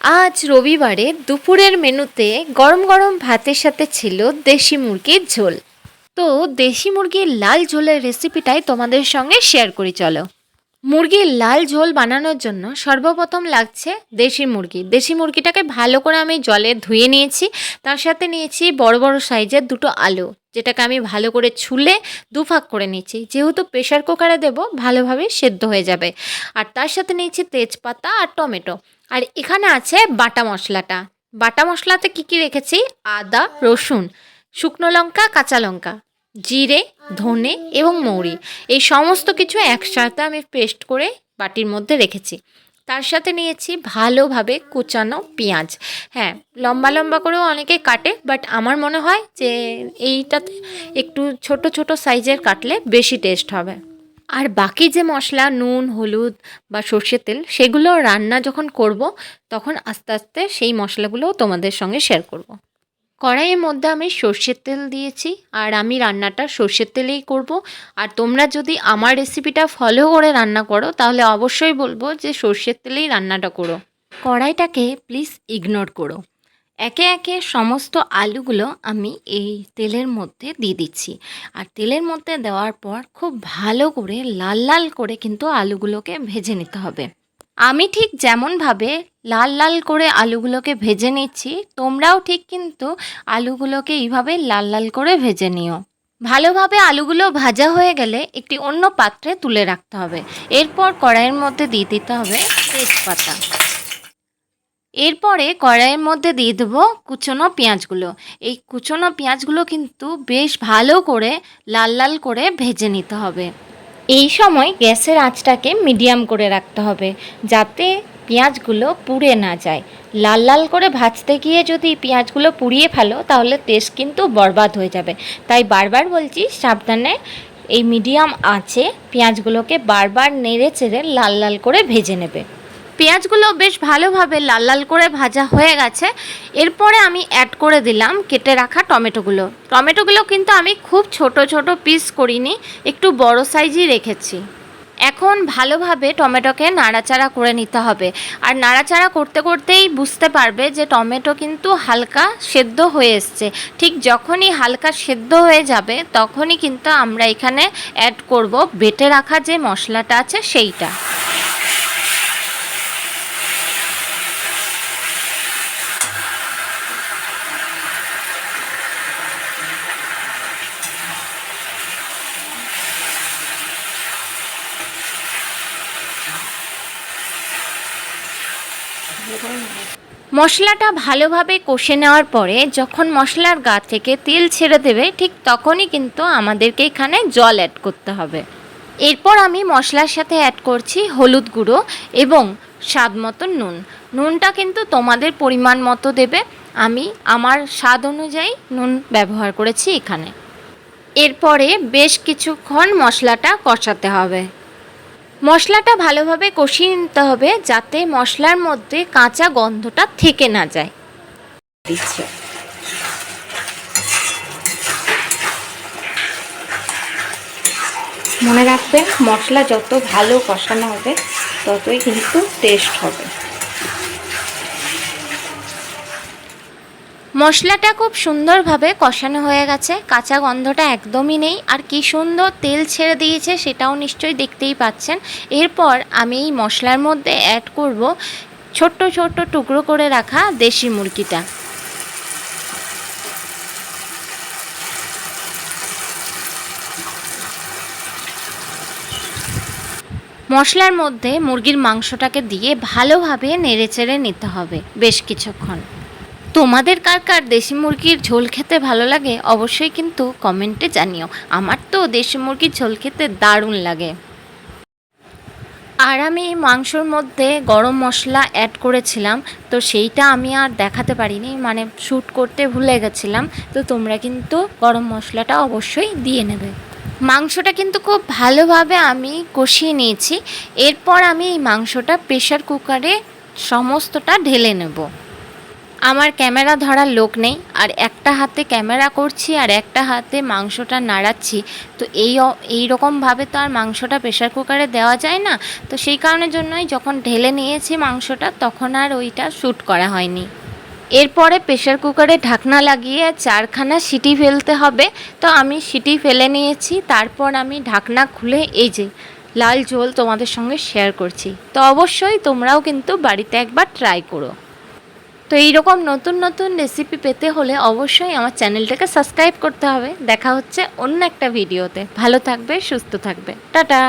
আজ রবিবারে দুপুরের মেনুতে গরম গরম ভাতের সাথে ছিল দেশি মুরগির ঝোল। তো দেশি মুরগির লাল ঝোলের রেসিপিটাই তোমাদের সঙ্গে শেয়ার করি, চলো। মুরগির লাল ঝোল বানানোর জন্য সর্বপ্রথম লাগছে দেশি মুরগি। দেশি মুরগিটাকে ভালো করে আমি জলে ধুয়ে নিয়েছি। তার সাথে নিয়েছি বড় বড় সাইজের দুটো আলু, যেটাকে আমি ভালো করে ছুলে দুফাক করে নিচ্ছি যেহেতু প্রেশার কুকারে দেবো, ভালোভাবে সেদ্ধ হয়ে যাবে। আর তার সাথে নিয়েছি তেজপাতা আর টমেটো। আর এখানে আছে বাটা মশলাটা। বাটা মশলাতে কী কী রেখেছি? আদা, রসুন, শুকনো লঙ্কা, কাঁচা লঙ্কা, জিরে, ধনে এবং মৌরি। এই সমস্ত কিছু একসাথে আমি পেস্ট করে বাটির মধ্যে রেখেছি। তার সাথে নিয়েছি ভালোভাবে কুচানো পেঁয়াজ। হ্যাঁ লম্বা লম্বা করেও অনেকে কাটে, বাট আমার মনে হয় যে এইটাতে একটু ছোট ছোট সাইজের কাটলে বেশি টেস্ট হবে। আর বাকি যে মশলা, নুন, হলুদ বা সর্ষের তেল, সেগুলো রান্না যখন করব, তখন আস্তে আস্তে সেই মশলাগুলোও তোমাদের সঙ্গে শেয়ার করব। কড়াইয়ের মধ্যে আমি সর্ষের তেল দিয়েছি আর আমি রান্নাটা সর্ষের তেলেই করব। আর তোমরা যদি আমার রেসিপিটা ফলো করে রান্না করো, তাহলে অবশ্যই বলব যে সর্ষের তেলেই রান্নাটা করো। কড়াইটাকে প্লিজ ইগনোর করো। একে একে সমস্ত আলুগুলো আমি এই তেলের মধ্যে দিয়ে দিচ্ছি। আর তেলের মধ্যে দেওয়ার পর খুব ভালো করে, লাল লাল করে কিন্তু আলুগুলোকে ভেজে নিতে হবে। আমি ঠিক যেমনভাবে লাল লাল করে আলুগুলোকে ভেজে নিচ্ছি, তোমরাও ঠিক কিন্তু আলুগুলোকে এইভাবে লাল লাল করে ভেজে নিও। ভালোভাবে আলুগুলো ভাজা হয়ে গেলে একটি অন্য পাত্রে তুলে রাখতে হবে। এরপর কড়াইয়ের মধ্যে দিয়ে দিতে হবে তেজপাতা। এরপরে কড়াইয়ের মধ্যে দিয়ে দেবো কুচনো পেঁয়াজগুলো। এই কুচনো পেঁয়াজগুলো কিন্তু বেশ ভালো করে লাল লাল করে ভেজে নিতে হবে। এই সময় গ্যাসের আঁচটাকে মিডিয়াম করে রাখতে হবে যাতে পেঁয়াজগুলো পুড়ে না যায়। লাল লাল করে ভাজতে গিয়ে যদি পেঁয়াজগুলো পুড়িয়ে ফেলো তাহলে টেস্ট কিন্তু বরবাদ হয়ে যাবে। তাই বারবার বলছি সাবধানে এই মিডিয়াম আঁচে পেঁয়াজগুলোকে বারবার নেড়ে চেড়ে লাল লাল করে ভেজে নেবে। পেঁয়াজগুলো বেশ ভালোভাবে লাল লাল করে ভাজা হয়ে গেছে। এরপরে আমি অ্যাড করে দিলাম কেটে রাখা টমেটোগুলো। টমেটোগুলো কিন্তু আমি খুব ছোট ছোট পিস করিনি, একটু বড় সাইজই রেখেছি। এখন ভালোভাবে টমেটোকে নাড়াচাড়া করে নিতে হবে। আর নাড়াচাড়া করতে করতেই বুঝতে পারবে যে টমেটো কিন্তু হালকা সেদ্ধ হয়ে এসছে। ঠিক যখনই হালকা সেদ্ধ হয়ে যাবে, তখনই কিন্তু আমরা এখানে অ্যাড করব বেটে রাখা যে মশলাটা আছে সেইটা। মশলাটা ভালোভাবে কষে নেওয়ার পরে যখন মশলার গা থেকে তেল ছেড়ে দেবে, ঠিক তখনই কিন্তু আমাদেরকে এখানে জল অ্যাড করতে হবে। এরপর আমি মশলার সাথে অ্যাড করছি হলুদ গুঁড়ো এবং স্বাদ মতো নুন। নুনটা কিন্তু তোমাদের পরিমাণ মতো দেবে। আমি আমার স্বাদ অনুযায়ী নুন ব্যবহার করেছি এখানে। এরপরে বেশ কিছুক্ষণ মশলাটা কষাতে হবে। মশলাটা ভালোভাবে কষিয়ে নিতে হবে যাতে মশলার মধ্যে কাঁচা গন্ধটা থেকে না যায়। মনে রাখবেন, মশলা যত ভালো কষানো হবে, ততই কিন্তু টেস্ট হবে। মশলাটা খুব সুন্দরভাবে কষানো হয়ে গেছে। কাঁচা গন্ধটা একদমই নেই। আর কি সুন্দর তেল ছেড়ে দিয়েছে সেটাও নিশ্চয়ই দেখতেই পাচ্ছেন। এরপর আমি এই মশলার মধ্যে অ্যাড করব ছোট্ট ছোট্ট টুকরো করে রাখা দেশি মুরগিটা। মশলার মধ্যে মুরগির মাংসটাকে দিয়ে ভালোভাবে নেড়েচেড়ে নিতে হবে বেশ কিছুক্ষণ। তোমাদের কার কার দেশি মুরগির ঝোল খেতে ভালো লাগে? অবশ্যই কিন্তু কমেন্টে জানিও। আমার তো দেশি মুরগির ঝোল খেতে দারুণ লাগে। আর আমি মাংসর মধ্যে গরম মশলা অ্যাড করেছিলাম, তো সেইটা আমি আর দেখাতে পারিনি মানে শ্যুট করতে ভুলে গেছিলাম, তো তোমরা কিন্তু গরম মশলাটা অবশ্যই দিয়ে নেবে। মাংসটা কিন্তু খুব ভালোভাবে আমি কষিয়ে নিয়েছি, এরপর আমি এই মাংসটা প্রেশার কুকারে সমস্তটা ঢেলে নেব। আমার ক্যামেরা ধরার লোক নেই, আর একটা হাতে ক্যামেরা করছি আর একটা হাতে মাংসটা নাড়াচ্ছি। তো এই এই রকমভাবে তো আর মাংসটা প্রেশার কুকারে দেওয়া যায় না। তো সেই কারণের জন্যই যখন ঢেলে নিয়েছি মাংসটা, তখন আর ওইটা শ্যুট করা হয়নি। এরপরে প্রেশার কুকারে ঢাকনা লাগিয়ে চারখানা সিটি ফেলতে হবে। তো আমি সিটি ফেলে নিয়েছি, তারপর আমি ঢাকনা খুলে এই যে লাল ঝোল তোমাদের সঙ্গে শেয়ার করছি। তো অবশ্যই তোমরাও কিন্তু বাড়িতে একবার ট্রাই করো। তো এইরকম নতুন নতুন রেসিপি পেতে হলে অবশ্যই আমার চ্যানেলটাকে সাবস্ক্রাইব করতে হবে। দেখা হচ্ছে অন্য একটা ভিডিওতে ভালো থাকবে, সুস্থ থাকবে। টাটা!